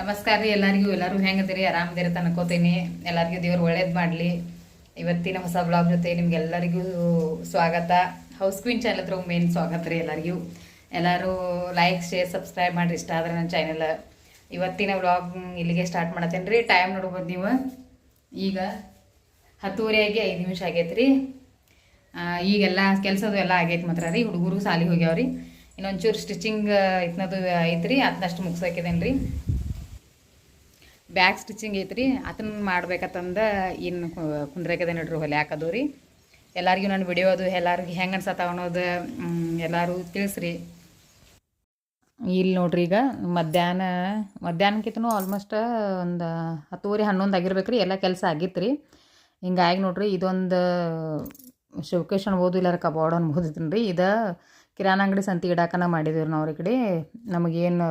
ನಮಸ್ಕಾರ ರೀ ಎಲ್ಲರಿಗೂ. ಎಲ್ಲರೂ ಹೆಂಗದಿರಿ? ಆರಾಮದಿರಿ ಅನ್ಕೋತೀನಿ. ಎಲ್ಲರಿಗೂ ದೇವ್ರು ಒಳ್ಳೇದು ಮಾಡಲಿ. ಇವತ್ತಿನ ಹೊಸ ಬ್ಲಾಗ್ ಜೊತೆ ನಿಮ್ಗೆಲ್ಲರಿಗೂ ಸ್ವಾಗತ. ಹೌಸ್ ಕ್ವೀನ್ ಚಾನಲ್ ಹತ್ರ ಮೇನ್ ಸ್ವಾಗತ ರೀ ಎಲ್ಲರಿಗೂ? ಎಲ್ಲರೂ ಲೈಕ್ ಶೇರ್ ಸಬ್ಸ್ಕ್ರೈಬ್ ಮಾಡಿರಿ. ಇಷ್ಟ ಆದ್ರೆ ನನ್ನ ಚಾನಲ್ ಇವತ್ತಿನ ಬ್ಲಾಗ್ ಇಲ್ಲಿಗೆ ಸ್ಟಾರ್ಟ್ ಮಾಡತ್ತೇನೆ ರೀ ಟೈಮ್ ನೋಡ್ಬೋದು ನೀವು. ಈಗ ಹತ್ತುವರೆಯಾಗಿ ಐದು ನಿಮಿಷ ಆಗೈತೆ ರೀ. ಈಗೆಲ್ಲ ಕೆಲಸದು ಎಲ್ಲ ಆಗೈತೆ ಮಾತ್ರ ರೀ. ಹುಡುಗರು ಸಾಲಿಗೆ ಹೋಗ್ಯಾವ್ರಿ. ಇನ್ನೊಂಚೂರು ಸ್ಟಿಚಿಂಗ್ ಇತ್ನದು ಐತ್ರಿ. ಅದನ್ನಷ್ಟು ಮುಗ್ಸಾಕಿದೇನೆ ರೀ ಬ್ಯಾಗ್ ಸ್ಟಿಚಿಂಗ್ ಐತ್ರಿ, ಅದನ್ನ ಮಾಡ್ಬೇಕಂತಂದ ಇನ್ನು ಕುಂದ್ರಕದ ನೋಡ್ರಿ ಹೊಲೆ ಹಾಕೋದು ರೀ. ಎಲ್ಲರಿಗೂ ನನ್ನ ವಿಡಿಯೋ ಅದು, ಎಲ್ಲರಿಗೂ ಹೆಂಗೆ ಅನ್ಸತ್ತಾವ ಅನ್ನೋದು ಎಲ್ಲರೂ ತಿಳಿಸ್ರಿ. ಇಲ್ಲಿ ನೋಡ್ರಿ ಈಗ ಮಧ್ಯಾಹ್ನ, ಮಧ್ಯಾಹ್ನಕ್ಕಿಂತನೂ ಆಲ್ಮೋಸ್ಟ್ ಒಂದು ಹತ್ತುವರೆ ಹನ್ನೊಂದು ಆಗಿರ್ಬೇಕು ರೀ, ಎಲ್ಲ ಕೆಲಸ ಆಗಿತ್ತು ರೀ. ಹಿಂಗಾಗಿ ನೋಡ್ರಿ ಇದೊಂದು ಶೋಕೇಶ್ ಅನ್ಬೋದು, ಇಲ್ಲಾರ ಕಬೋರ್ಡ್ ಅನ್ಬೋದಿತ್ತು ರೀ ಇದು ಕಿರಾಣ ಅಂಗಡಿ ಸಂತಿ ಇಡಾಕನ ಮಾಡಿದ್ದೀವಿ ನಾವು ಈ ಕಡೆ. ನಮಗೇನು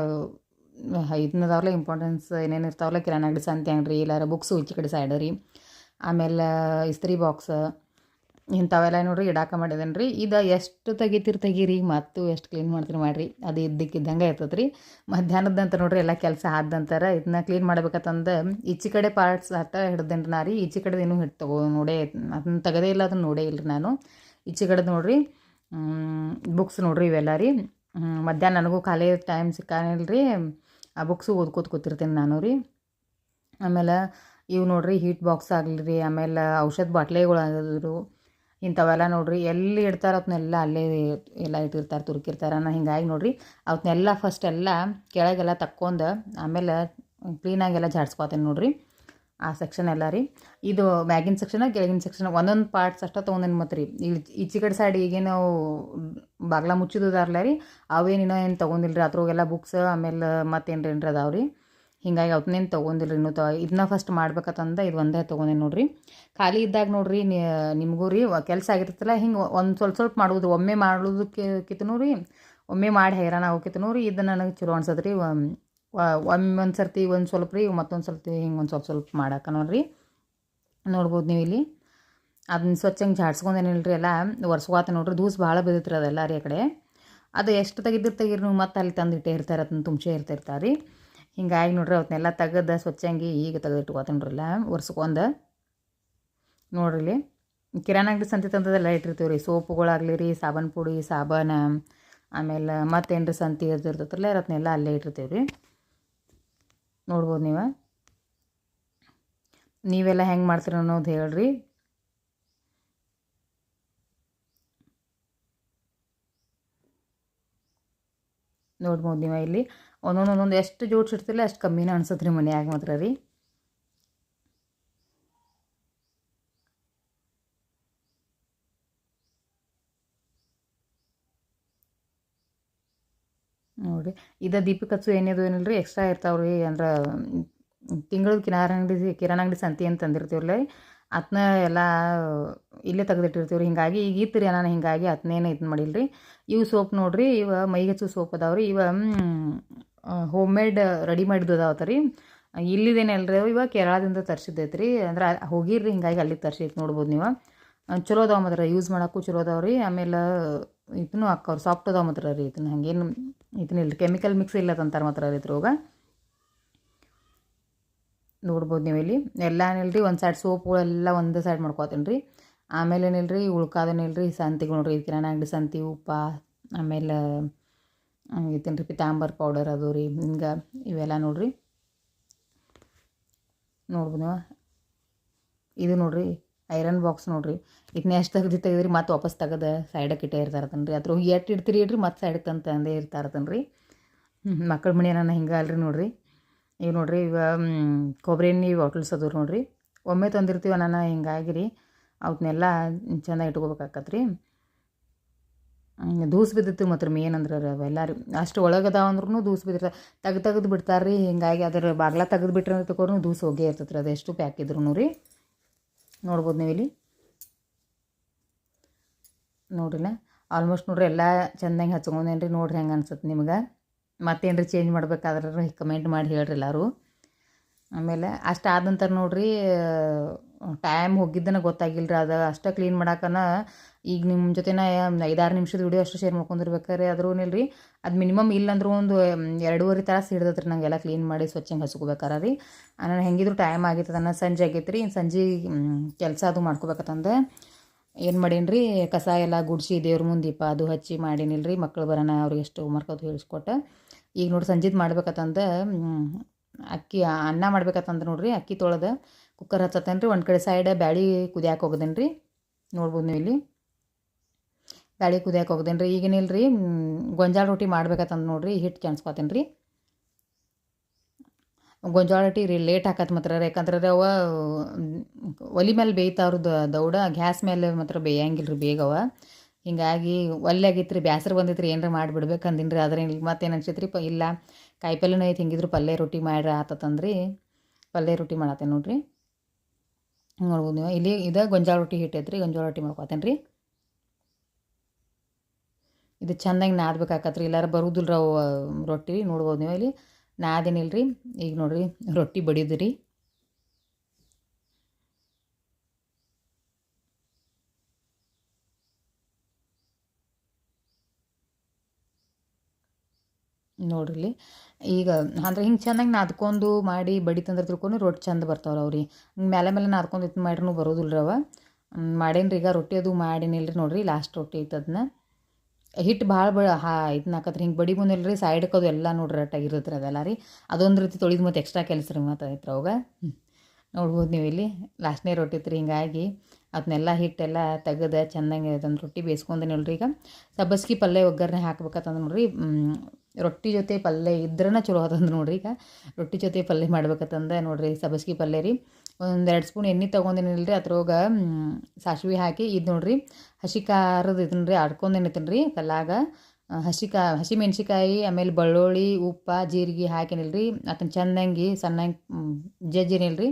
ಇದನ್ನದಾವಲ್ಲ ಇಂಪಾರ್ಟೆನ್ಸ್ ಏನೇನು ಇರ್ತಾವಲ್ಲ ಕಿರಾಣಿ ಅಂಗಡಿ, ಸಂತೆ ಅಂಗಡಿ ಇಲ್ಲಾರ ಬುಕ್ಸ್ ಈಚೆ ಕಡೆ ಸೈಡ್ ರೀ. ಆಮೇಲೆ ಇಸ್ತ್ರಿ ಬಾಕ್ಸ್ ಇಂಥವೆಲ್ಲ ನೋಡ್ರಿ ಇಡಾಕ ಮಾಡಿದೇನೆ ರೀ ಇದು ಎಷ್ಟು ತೆಗಿತೀರಿ ತೆಗೀರಿ, ಮತ್ತು ಎಷ್ಟು ಕ್ಲೀನ್ ಮಾಡ್ತೀರಿ ಮಾಡಿರಿ. ಅದು ಇದ್ದಕ್ಕಿದ್ದಂಗೆ ಇರ್ತದೆ ರೀ ಮಧ್ಯಾಹ್ನದಂತ ನೋಡ್ರಿ ಎಲ್ಲ ಕೆಲಸ ಆದಂತಾರ ಇದನ್ನ ಕ್ಲೀನ್ ಮಾಡ್ಬೇಕಂತಂದು ಈಚೆ ಕಡೆ ಪಾರ್ಟ್ಸ್ ಹತ್ತ ಹಿಡ್ದೇನ್ರಿ ನಾ ರೀ. ಈಚೆ ಕಡೆದು ಇನ್ನೂ ಹಿಟ್ಟು ತಗೋ ನೋಡೇ ಅದನ್ನ ತೆಗದೇ ಇಲ್ಲ ಅದನ್ನ ನೋಡೇ ಇಲ್ಲ ನಾನು. ಈಚೆ ಕಡೆದು ನೋಡ್ರಿ ಬುಕ್ಸ್ ನೋಡ್ರಿ ಇವೆಲ್ಲ ರೀ. ಮಧ್ಯಾಹ್ನ ನನಗೂ ಖಾಲಿ ಟೈಮ್ ಸಿಕ್ಕಾನಿಲ್ಲ ಆ ಬುಕ್ಸು ಓದ್ಕೋತ ಕೂತಿರ್ತೀನಿ ನಾನು ರೀ. ಆಮೇಲೆ ಇವು ನೋಡ್ರಿ ಹೀಟ್ ಬಾಕ್ಸ್ ಆಗಲಿ ರೀ, ಆಮೇಲೆ ಔಷಧ ಬಾಟ್ಲಿಗಳು ಆಗಿದ್ರು ಇಂಥವೆಲ್ಲ ನೋಡ್ರಿ ಎಲ್ಲಿ ಇಡ್ತಾರೆ ಅವತ್ನೆಲ್ಲ ಅಲ್ಲೇ ಎಲ್ಲ ಇಟ್ಟಿರ್ತಾರೆ, ತುರುಕಿರ್ತಾರೆ. ನಾನು ಹಿಂಗಾಗಿ ನೋಡ್ರಿ ಅವನ್ನೆಲ್ಲ ಫಸ್ಟ್ ಎಲ್ಲ ಕೆಳಗೆಲ್ಲ ತಕ್ಕೊಂಡು ಆಮೇಲೆ ಕ್ಲೀನಾಗೆಲ್ಲ ಜಾಡ್ಸ್ಕೊತೀನಿ ನೋಡ್ರಿ. ಆ ಸೆಕ್ಷನ್ ಎಲ್ಲ ರೀ. ಇದು ಮ್ಯಾಗಿನ ಸೆಕ್ಷನ್ ಕೆಳಗಿನ ಸೆಕ್ಷನ್ ಒಂದೊಂದು ಪಾರ್ಟ್ಸ್ ಅಷ್ಟೇ ತೊಗೊಂಡೇನು ಮತ್ತೆ ರೀ ಇಲ್ಲಿ ಈಚೆ ಕಡೆ ಸೈಡ್ ಈಗೇನು ಬಾಗ್ಲ ಮುಚ್ಚಿದಾರಲ್ಲ ರೀ. ಅವೇನಿನೋ ಏನು ತೊಗೊಂಡಿಲ್ಲ ರೀ ಅದ್ರೊಳಗೆಲ್ಲ ಬುಕ್ಸ್ ಆಮೇಲೆ ಮತ್ತೇನು ರೀ ಅದಾವ ರೀ. ಹಿಂಗಾಗಿ ಅವತ್ತೇನು ತೊಗೊಂಡಿಲ್ಲ ಇನ್ನೂ ತ ಇದನ್ನ ಫಸ್ಟ್ ಮಾಡ್ಬೇಕಂತಂದ ಇದು ಒಂದೇ ತೊಗೊಂಡೇನು ನೋಡ್ರಿ. ಖಾಲಿ ಇದ್ದಾಗ ನೋಡ್ರಿ ನಿಮಗೂ ರೀ ಕೆಲಸ ಆಗಿರ್ತಲ್ಲ ಹಿಂಗೆ ಒಂದು ಸ್ವಲ್ಪ ಸ್ವಲ್ಪ ಮಾಡೋದು. ಒಮ್ಮೆ ಮಾಡೋದಕ್ಕಿಂತನೂ ರೀ, ಒಮ್ಮೆ ಮಾಡಿ ಹೈರಾಣ ಆಗೋಕಿತನೂ ರೀ, ಇದು ನನಗೆ ಚಲೋ ಅನ್ಸತ್ತೆ ರೀ. ಒಂದು ಸರ್ತಿ ಒಂದು ಸ್ವಲ್ಪ ರೀ ಮತ್ತೊಂದು ಸರ್ತಿ ಹಿಂಗೆ ಒಂದು ಸ್ವಲ್ಪ ಸ್ವಲ್ಪ ಮಾಡಕ್ಕೆ ನೋಡ್ರಿ. ನೋಡ್ಬೋದು ನೀವು ಇಲ್ಲಿ. ಅದನ್ನ ಸ್ವಚ್ಛಂಗೆ ಜಾಡ್ಸ್ಕೊಂಡೇನಿಲ್ಲ ರೀ ಎಲ್ಲ. ಒರ್ಸ್ಕೊತ ನೋಡ್ರಿ, ದೂಸ್ ಭಾಳ ಬಿದ್ದೈತ್ರಿ ಅದೆಲ್ಲ ರೀ ಕಡೆ. ಅದು ಎಷ್ಟು ತೆಗಿದಿರ್ ತೆಗೀರಿ ನೀವು? ಮತ್ತೆ ಅಲ್ಲಿ ತಂದು ಇಟ್ಟೇ ಇರ್ತಾರೆ, ಅದನ್ನ ತುಂಬಿಸೇ ಇರ್ತಿರ್ತಾರೆ ರೀ. ಹಿಂಗಾಗಿ ನೋಡ್ರಿ ಅವತ್ತನ್ನೆಲ್ಲ ತೆಗೆದು ಸ್ವಚ್ಛಂಗಿ ಈಗ ತೆಗೆದು ಇಟ್ಕೊತೀನಿರಲ್ಲ ಒರ್ಸ್ಕೊಂಡು. ನೋಡ್ರಿ ಇಲ್ಲಿ. ಕಿರಾಣ ಅಂಗಡಿ ಸಂತೆ ತಂದದೆಲ್ಲ ಇಟ್ಟಿರ್ತೀವಿ ರೀ. ಸೋಪುಗಳಾಗಲಿ ರೀ, ಸಾಬನ್ ಪುಡಿ, ಸಾಬಾನ, ಆಮೇಲೆ ಮತ್ತೇನು ರೀ ಸಂತಿ ಇರ್ತಿರ್ತೈತ್ರಲ್ಲ ಅದನ್ನೆಲ್ಲ ಅಲ್ಲೇ ಇಟ್ಟಿರ್ತೀವಿ ರೀ. ನೋಡ್ಬೋದು ನೀವು? ನೀವೆಲ್ಲ ಹೆಂಗೆ ಮಾಡ್ತೀರ ಅನ್ನೋದು ಹೇಳ್ರಿ. ನೋಡ್ಬೋದು ನೀವು ಇಲ್ಲಿ. ಒಂದೊಂದು ಒಂದೊಂದು ಎಷ್ಟು ಜೋಡ್ಸಿಡ್ತಿಲ್ಲ ಅಷ್ಟು ಕಮ್ಮಿನೇ ಅನ್ಸತ್ತೆ ರೀ ಮನೆಯಾಗ ಮಾತ್ರ ರೀ. ನೋಡಿರಿ ಇದು ದೀಪಕ್ ಹಚ್ಚು ಏನಿದು ಏನಿಲ್ಲ ರೀ ಎಕ್ಸ್ಟ್ರಾ ಇರ್ತಾವೆ ರೀ ಅಂದ್ರೆ ತಿಂಗಳದ ಕಿರಾಣ ಅಂಗಡಿ ಕಿರಾಣ ಅಂಗಡಿ ಸಂತಿ ಅಂತ ತಂದಿರ್ತೀವಲ್ಲ ಅದನ್ನ ಎಲ್ಲ ಇಲ್ಲೇ ತೆಗೆದಿಟ್ಟಿರ್ತೀವಿ ರೀ ಹಿಂಗಾಗಿ ಈಗ ಇತ್ತು ರೀ ನಾನು ಹಿಂಗಾಗಿ ಅದನ್ನೇನು ಇದು ಮಾಡಿಲ್ಲ ರೀ ಇವು ಸೋಪ್ ನೋಡಿರಿ, ಇವ ಮೈಗೆ ಹಚ್ಚು ಸೋಪ್ ಅದಾವೆ ರೀ ಇವ, ಹೋಮ್ ಮೇಡ್ ರೆಡಿ ಮಾಡಿದ್ದು ಅದಾವತ್ತ ರೀ ಇಲ್ಲಿದೇನಲ್ರಿ ಇವ ಕೇರಳದಿಂದ ತರಿಸಿದ್ದೈತೆ ರೀ ಅಂದ್ರೆ ಹೋಗಿರ್ರಿ, ಹಿಂಗಾಗಿ ಅಲ್ಲಿ ತರಿಸಿತ್ತು ನೋಡ್ಬೋದು ನೀವು. ಚಲೋ ಅದಾವ ಮಾತ್ರ ಯೂಸ್ ಮಾಡೋಕ್ಕೂ ಚಲೋ ಅದಾವ ರೀ ಆಮೇಲೆ ಇದನ್ನು ಹಾಕೋರು ಸಾಫ್ಟ್ ಅದಾವ ಮಾತ್ರ ರೀ ಇದನ್ನ. ಹಂಗೇನು ಇದನ್ನಿಲ್ಲ ಕೆಮಿಕಲ್ ಮಿಕ್ಸ್ ಇಲ್ಲ ಅಂತಾರೆ ಮಾತ್ರ ರೀ ಇದ್ರೊಳಗೆ ನೋಡ್ಬೋದು ನೀವು ಇಲ್ಲಿ. ಎಲ್ಲ ಏನಿಲ್ರಿ ಒಂದು ಸೈಡ್ ಸೋಪ್ಗಳೆಲ್ಲ ಒಂದು ಸೈಡ್ ಮಾಡ್ಕೊತೀನಿ ರೀ. ಆಮೇಲೆ ಏನಿಲ್ರಿ ಉಳ್ಕಾದೇನಿಲ್ರಿ ಸಂತಿಗಳು ನೋಡ್ರಿ. ಕಿರಾಣ ಅಂಗಡಿ ಸಂತಿ, ಉಪ್ಪ, ಆಮೇಲೆ ಐತೇನು ರೀ ಪಿತಾಂಬರ್ ಪೌಡರ್ ಅದು ರೀ. ಹಿಂಗೆ ಇವೆಲ್ಲ ನೋಡ್ರಿ. ನೋಡ್ಬೋದು ನೀವು ಇದು ನೋಡ್ರಿ. ಐರನ್ ಬಾಕ್ಸ್ ನೋಡ್ರಿ. ಇದನ್ನ ಎಷ್ಟು ತೆಗ್ದು ತೆಗೆದ್ರಿ, ಮತ್ತೆ ವಾಪಸ್ ತೆಗೆದ ಸೈಡಕ್ಕೆ ಇಟ್ಟೇ ಇರ್ತಾರತನ್ ರೀ ಅದ್ರ ಎಟ್ಟು ಇಡ್ತೀರಿ ಇಡ್ರಿ ಮತ್ತೆ ಸೈಡಕ್ಕೆ ತಂದು ತಂದೇ ಇರ್ತಾರತನ್ ರೀ ಮಕ್ಕಳ ಮನೆ ನಾನು ಹಿಂಗೆ ಅಲ್ರಿ ನೋಡ್ರಿ. ಇವು ನೋಡ್ರಿ, ಇವ ಕೊಬ್ಬರಿ ಎಣ್ಣೆ ಬಾಟಲ್ಸ್ ಅದು ನೋಡ್ರಿ. ಒಮ್ಮೆ ತಂದಿರ್ತೀವ ನಾನು ಹಿಂಗಾಗಿ ರೀ ಅವನ್ನೆಲ್ಲ ಚೆಂದ ಇಟ್ಕೋಬೇಕಾಕತ್ ರೀ ದೂಸ್ ಬಿದ್ದಿತ್ತು ಮತ್ತು ಮೇನ್ ಅಂದ್ರೆ ರೀ ಅವೆಲ್ಲ ರೀ ಅಷ್ಟು ಒಳಗದಾವ ಅಂದ್ರೂ ದೂಸ್ ಬಿದ್ದಿರ್ತಾವೆ. ತೆಗ್ದು ತೆಗ್ದು ಬಿಡ್ತಾರೆ ರೀ ಹಿಂಗಾಗಿ ಅದರ ಬಾಗ್ಲ ತೆಗೆದು ಬಿಟ್ರೆ ತಗೋರು ದೂಸ್ ಹೋಗೇ ಇರ್ತೈತೆ ರೀ ಅದೆಷ್ಟು ಪ್ಯಾಕ್ ಇದ್ರು ರೀ. ನೋಡ್ಬೋದು ನೀವು ಇಲ್ಲಿ. ನೋಡ್ರಿಲ್ಲ ಆಲ್ಮೋಸ್ಟ್ ನೋಡ್ರಿ ಎಲ್ಲ ಚೆಂದಂಗೆ ಹಚ್ಕೊಂಡೇನ್ರಿ ನೋಡ್ರಿ ಹೆಂಗೆ ಅನ್ಸುತ್ತೆ ನಿಮ್ಗೆ. ಮತ್ತೇನು ರೀ ಚೇಂಜ್ ಮಾಡ್ಬೇಕಾದ್ರೆ ಕಮೆಂಟ್ ಮಾಡಿ ಹೇಳ್ರಿ ಎಲ್ಲರೂ. ಆಮೇಲೆ ಅಷ್ಟು ಆದ ನಂತರ ನೋಡ್ರಿ ಟೈಮ್ ಹೋಗಿದ್ದನ ಗೊತ್ತಾಗಿಲ್ಲ ಅದು ಅಷ್ಟೇ ಕ್ಲೀನ್ ಮಾಡಾಕನ ಈಗ ನಿಮ್ಮ ಜೊತೆನ ಐದಾರು ನಿಮಿಷದ ವಿಡಿಯೋ ಅಷ್ಟು ಶೇರ್ ಮಾಡ್ಕೊಂಡಿರ್ಬೇಕಾರೆ ಅದ್ರೂ ರೀ ಅದು ಮಿನಿಮಮ್ ಇಲ್ಲಂದ್ರೂ ಒಂದು ಎರಡೂವರೆ ತಾಸು ಹಿಡ್ದತ್ರಿ ನಂಗೆಲ್ಲ ಕ್ಲೀನ್ ಮಾಡಿ ಸ್ವಚ್ಛಂಗೆ ಹಚ್ಕೋಬೇಕಾರ ರೀ. ನಾನು ಹೆಂಗಿದ್ರು ಟೈಮ್ ಆಗಿತ್ತದನ್ನ ಸಂಜೆ ಆಗೈತೆ ರೀ ಸಂಜೆ ಕೆಲಸ ಅದು ಮಾಡ್ಕೋಬೇಕತ್ತಂದೆ ಏನು ಮಾಡೀನಿ ರೀ ಕಸ ಎಲ್ಲ ಗುಡಿಸಿ ದೇವ್ರ ಮುಂದೆ ದೀಪ ಅದು ಹಚ್ಚಿ ಮಾಡೀನಿಲ್ಲ ರೀ ಮಕ್ಳು ಬರೋಣ ಅವ್ರಿಗೆ ಎಷ್ಟು ಹೋಮ್ವರ್ಕ್ ಅದು ಹೇಳಿಸ್ಕೊಟ್ಟೆ. ಈಗ ನೋಡಿ ಸಂಜೆದು ಮಾಡ್ಬೇಕತ್ತಂದ ಅಕ್ಕಿ, ಅನ್ನ ಮಾಡ್ಬೇಕತ್ತಂದ್ರೆ ನೋಡಿರಿ, ಅಕ್ಕಿ ತೊಳೆದು. ಕುಕ್ಕರ್ ಹಚ್ಚತ್ತೇನೆ ರೀ ಒಂದು ಕಡೆ ಸೈಡ್ ಬ್ಯಾಳಿ ಕುದಿಯಾಕೆ ಹೋಗದೇನು ರೀ ನೋಡ್ಬೋದು ನೀವು ಇಲ್ಲಿ ಬ್ಯಾಳಿ ಕುದಿಯಾಕೆ ಹೋಗದೇನು ರೀ ಈಗೇನಿಲ್ಲ ರೀ ಗೊಂಜಾಳ ರೊಟ್ಟಿ ಮಾಡ್ಬೇಕಂತಂದು ನೋಡಿರಿ. ಹಿಟ್ಟು ಕೆಣಸ್ಕೊತೇನೆ ರೀ ಗೊಂಜಾಳ ರೊಟ್ಟಿ ರೀ ಲೇಟ್ ಹಾಕತ್ ಮಾತ್ರ ಯಾಕಂದ್ರೆ ಅವ, ಒಲಿ ಮೇಲೆ ಬೇಯ್ತಾವ್ರ ದೌಡ, ಗ್ಯಾಸ್ ಮೇಲೆ ಮಾತ್ರ ಬೇಯಂಗಿಲ್ಲ ರೀ ಬೇಗವ ಹಿಂಗಾಗಿ ಒಲ್ಲೆ ಆಗಿತ್ತು ರೀ, ಬ್ಯಾಸರು ಬಂದಿತ್ತು ರೀ, ಏನಾರ ಮಾಡಿಬಿಡ್ಬೇಕು ರೀ. ಆದ್ರೆ ಮತ್ತೇನು ಅನ್ಸೈತೆ ರೀ ಪ, ಇಲ್ಲ ಕಾಯಿ ಐತೆ, ಹಿಂಗಿದ್ರು ಪಲ್ಯ ರೊಟ್ಟಿ ಮಾಡ್ರಿ, ಆತತಂದ್ರಿ. ಪಲ್ಯ ರೊಟ್ಟಿ ಮಾಡತ್ತೇನೆ ನೋಡ್ರಿ. ನೋಡ್ಬೋದು ನೀವು. ಇಲ್ಲಿ ಇದು ಗೊಂಜಾಳ ರೊಟ್ಟಿ ಹಿಟ್ಟು ಐತ್ರಿ, ಗೊಂಜಾಳ ರೊಟ್ಟಿ ಮಾಡ್ಕೊತೇನೆ ರೀ ಇದು ಚೆಂದಾಗಿ ನಾದ್ಬೇಕಾಕತ್ರಿ. ಇಲ್ಲಾರ ಬರುದಿಲ್ಲ ರೊಟ್ಟಿ. ನೋಡ್ಬೋದು ನೀವು ಇಲ್ಲಿ. ನಾದೇನಿಲ್ಲ ರೀ ಈಗ ನೋಡಿರಿ, ರೊಟ್ಟಿ ಬಡಿದು ನೋಡ್ರಿ. ಈಗ ಅಂದ್ರೆ ಹಿಂಗೆ ಚೆನ್ನಾಗಿ ನಾದ್ಕೊಂಡು ಮಾಡಿ ಬಡಿ ತಂದ್ರೆ ತಿಳ್ಕೊಂಡು ರೊಟ್ಟಿ ಚಂದ ಬರ್ತಾವ್ರಿ ಅವ್ರಿ. ಮೇಲೆ ಮೇಲೆ ನಾದ್ಕೊಂಡು ಇದು ಮಾಡ್ರೂ ಬರೋದಿಲ್ಲ ಅವ. ಮಾಡೇನ್ರಿ ಈಗ ರೊಟ್ಟಿ ಅದು ಮಾಡೀನಿಲ್ಲ ರೀ ನೋಡ್ರಿ ಲಾಸ್ಟ್ ರೊಟ್ಟಿ ಐತೆ ಅದನ್ನ ಹಿಟ್ಟು ಭಾಳ ಬ ಹಾ ಇದನ್ನ ಹಾಕತ್ರಿ. ಹಿಂಗೆ ಬಡಿ ಬಂದಿಲ್ಲ ರೀ ಸೈಡಕ್ಕೆ ಅದು ಎಲ್ಲ ನೋಡ್ರಿ ರಟ್ಟಾಗಿರುತ್ತೆ ರೀ ಅದೆಲ್ಲ ರೀ. ಅದೊಂದು ರೀತಿ ತೊಳಿದು ಮತ್ತೆ ಎಕ್ಸ್ಟ್ರಾ ಕೆಲಸ ರೀ ಮತ್ತೆ ಐತ್ರಿ ಅವಾಗ ನೋಡ್ಬೋದು ನೀವು ಇಲ್ಲಿ ಲಾಸ್ಟ್ನೇ ರೊಟ್ಟಿ ರೀ ಹಿಂಗಾಗಿ. ಅದನ್ನೆಲ್ಲ ಹಿಟ್ಟೆಲ್ಲ ತೆಗೆದು ಚೆಂದಂಗೆ ಅದನ್ನು ರೊಟ್ಟಿ ಬೇಯಿಸ್ಕೊಂಡೆ ನೋಡ್ರಿ ಈಗ. ಸಬ್ಬಸ್ಗಿ ಪಲ್ಯ ಒಗ್ಗರಣೆ ಹಾಕ್ಬೇಕಂತಂದ್ರೆ ನೋಡ್ರಿ. ರೊಟ್ಟಿ ಜೊತೆ ಪಲ್ಯ ಇದ್ರನ ಚಲೋ ಅದಂದ್ರೆ ನೋಡ್ರಿ ಈಗ. ರೊಟ್ಟಿ ಜೊತೆ ಪಲ್ಯ ಮಾಡ್ಬೇಕಂತಂದ ನೋಡ್ರಿ ಸಬ್ಬಸ್ಗಿ ಪಲ್ಯ ರೀ. ಒಂದು ಎರಡು ಸ್ಪೂನ್ ಎಣ್ಣೆ ತೊಗೊಂಡಿನಿಲ್ಲ ರೀ ಅದ್ರೊಳಗ ಸಾಸಿವೆ ಹಾಕಿ ಇದು ನೋಡ್ರಿ. ಹಸಿ ಖಾರದ ಇದನ್ನ ರೀ ಆಡ್ಕೊಂಡೇನಿತೀನಿ ರೀ ಕಲ್ಲಾಗ ಹಸಿ ಕಾ, ಹಸಿ ಮೆಣಸಿಕಾಯಿ ಆಮೇಲೆ ಬೆಳ್ಳುಳ್ಳಿ, ಉಪ್ಪು, ಜೀರಿಗೆ ಹಾಕಿನಿಲ್ಲ ರೀ ಅದನ್ನ ಚೆಂದಂಗಿ ಸಣ್ಣಂಗೆ ಜಜ್ಜಿನಿಲ್ಲ ರೀ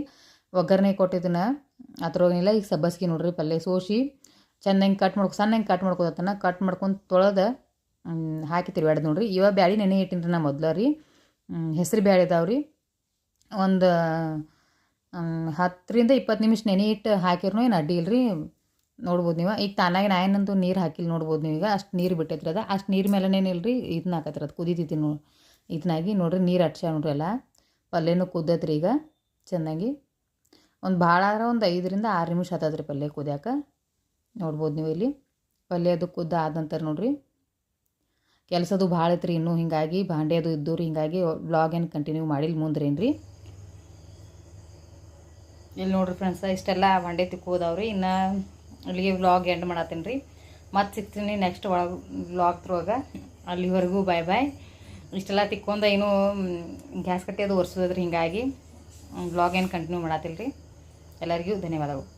ಒಗ್ಗರಣೆ ಕೊಟ್ಟಿದ್ದನ್ನು ಅದ್ರೊಳಗಿಲ್ಲ ಈಗ ಸಬ್ಬಸ್ಗಿ ನೋಡ್ರಿ ಪಲ್ಯ ಸೋಸಿ ಚೆಂದಂಗೆ ಕಟ್ ಮಾಡ್ಕೊ ಸಣ್ಣಂಗೆ ಕಟ್ ಮಾಡ್ಕೋದತ್ತನ ಕಟ್ ಮಾಡ್ಕೊಂಡು ತೊಳೆದ ಹಾಕಿತಿರಿ ಬ್ಯಾಡ್ದು ನೋಡ್ರಿ. ಇವ ಬ್ಯಾಳಿ ನೆನೆ ಇಟ್ಟಿನಿ ರೀ ನಾ ಮೊದಲ ರೀ. ಹೆಸರು ಬ್ಯಾಳಿ ರೀ. ಒಂದು ಹತ್ತರಿಂದ ಇಪ್ಪತ್ತು ನಿಮಿಷ ನೆನೆ ಇಟ್ಟು ಹಾಕಿರೋ ಏನು ಅಡ್ಡಿ ಇಲ್ಲ ರೀ ನೋಡ್ಬೋದು ನೀವು. ಈಗ ತಾನಾಗಿ ನಾ ಏನಂತೂ ನೀರು ಹಾಕಿಲ್ಲ ನೋಡ್ಬೋದು ನೀವು ಈಗ. ಅಷ್ಟು ನೀರು ಬಿಟ್ಟೈತ್ರಿ ಅದು. ಅಷ್ಟು ನೀರು ಮೇಲೇ ಇಲ್ರಿ ಇದನ್ನ ಹಾಕತ್ರಿ ಅದು ಕುದೀತೈತಿ ನೋಡಿ ಇದನ್ನಾಗಿ ನೋಡ್ರಿ ನೀರು ಹಚ್ಚ ನೋಡ್ರಿ ಎಲ್ಲ. ಪಲ್ಯನೂ ಕುದ್ದತ್ರಿ ಈಗ. ಚೆನ್ನಾಗಿ ಒಂದು ಭಾಳ ಆದ್ರೆ ಒಂದು ಐದರಿಂದ ಆರು ನಿಮಿಷ ಆತದ್ರಿ ಪಲ್ಯ ಕುದಿಯಾಕ. ನೋಡ್ಬೋದು ನೀವು ಇಲ್ಲಿ. ಪಲ್ಯ ಅದು ಕುದ್ದ ಆದಂತಾರೆ ನೋಡ್ರಿ. ಕೆಲಸದು ಭಾಳ ಐತ್ರಿ ಇನ್ನೂ ಹಿಂಗಾಗಿ ಭಾಂಡೆ ಅದು ಇದ್ದು ರೀ ಹಿಂಗಾಗಿ ಬ್ಲಾಗ್ ಏನು ಕಂಟಿನ್ಯೂ ಮಾಡಿಲ್ಲ ಮುಂದ್ರೇನು ರೀ ಇಲ್ಲಿ ನೋಡ್ರಿ ಫ್ರೆಂಡ್ಸ ಇಷ್ಟೆಲ್ಲ ಭಾಂಡೆ ತಿಕ್ಕೋದವ್ರಿ. ಇನ್ನು ಅಲ್ಲಿಗೆ ವ್ಲಾಗ್ ಎಂಡ್ ಮಾಡತ್ತೀನಿ ರೀ ಮತ್ತೆ ಸಿಗ್ತೀನಿ ನೆಕ್ಸ್ಟ್ ಒಳಗೆ ವ್ಲಾಗ್ ತ್ರೋಗ ಅಲ್ಲಿವರೆಗೂ ಬಾಯ್ ಬಾಯ್ ಇಷ್ಟೆಲ್ಲ ತಿಕ್ಕೊಂಡ ಏನು ಗ್ಯಾಸ್ ಕಟ್ಟಿ ಅದು ಒರೆಸೋದ್ರಿ ಹಿಂಗಾಗಿ. ಬ್ಲಾಗ್ ಏನು ಕಂಟಿನ್ಯೂ ಮಾಡತ್ತಿಲ್ಲ ರೀ ಎಲ್ಲರಿಗೂ ಧನ್ಯವಾದಗಳು